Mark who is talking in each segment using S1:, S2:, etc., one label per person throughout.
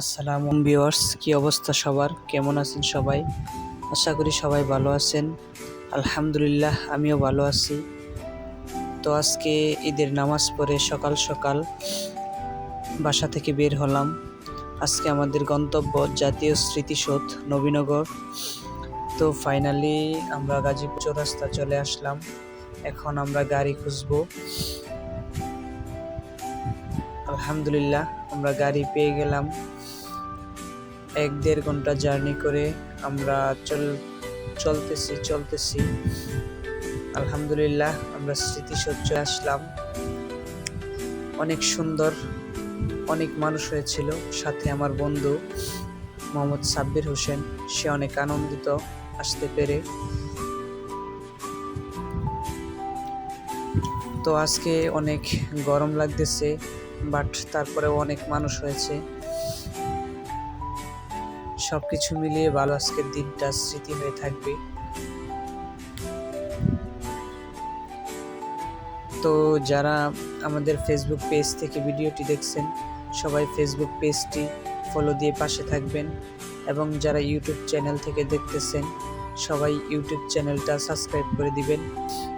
S1: আসসালামু ভিউয়ার্স, কি অবস্থা সবার? কেমন আছেন সবাই? আশা করি সবাই ভালো আছেন। আলহামদুলিল্লাহ, আমিও ভালো আছি। তো আজকে ঈদের নামাজ পড়ে সকাল সকাল বাসা থেকে বের হলাম। আজকে আমাদের গন্তব্য জাতীয় স্মৃতিসৌধ, নবীনগর। তো ফাইনালি আমরা গাজীপুর চৌরাস্তা চলে আসলাম। এখন আমরা গাড়ি খুঁজবো। আলহামদুলিল্লাহ, আমরা গাড়ি পেয়ে গেলাম। এক দেড় ঘণ্টা জার্নি করে আমরা চল, চলতেছি চলতেছি। আলহামদুলিল্লাহ, আমরা স্মৃতিসজ্জ আসলাম। অনেক সুন্দর, অনেক মানুষ হয়েছিল, সাথে আমার বন্ধু মোহাম্মদ সাব্বির হোসেন, সে অনেক আনন্দিত আসতে পেরে। তো আজকে অনেক গরম লাগতেছে বাট তারপরেও অনেক মানুষ হয়েছে। সবকিছু মিলিয়ে ভালো আজকের দিনটা স্মৃতি হয়ে থাকবে। তো যারা আমাদের ফেসবুক পেজ থেকে ভিডিওটি দেখছেন, সবাই ফেসবুক পেজটি ফলো দিয়ে পাশে থাকবেন এবং যারা ইউটিউব চ্যানেল থেকে দেখতেছেন, সবাই ইউটিউব চ্যানেলটা সাবস্ক্রাইব করে দিবেন।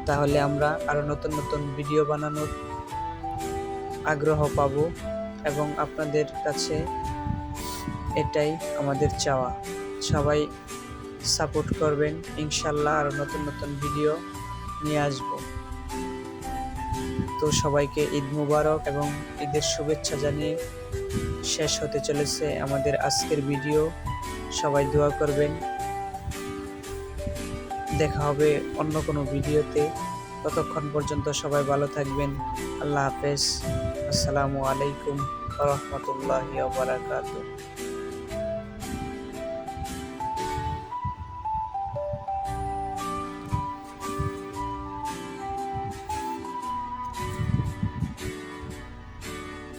S1: তাহলে আমরা আরও নতুন নতুন ভিডিও বানানোর আগ্রহ পাব এবং আপনাদের কাছে এটাই আমাদের চাওয়া। সবাই সাপোর্ট করবেন। ইনশাল্লাহ আরও নতুন নতুন ভিডিও নিয়ে আসব। তো সবাইকে ঈদ মুবারক এবং ঈদের শুভেচ্ছা জানিয়ে শেষ হতে চলেছে আমাদের আজকের ভিডিও। সবাই দোয়া করবেন। দেখা হবে অন্য কোনো ভিডিওতে। ততক্ষণ পর্যন্ত সবাই ভালো থাকবেন। আল্লাহ হাফেজ। আসসালামু আলাইকুম রহমতুল্লাহ বারাকাতুহ।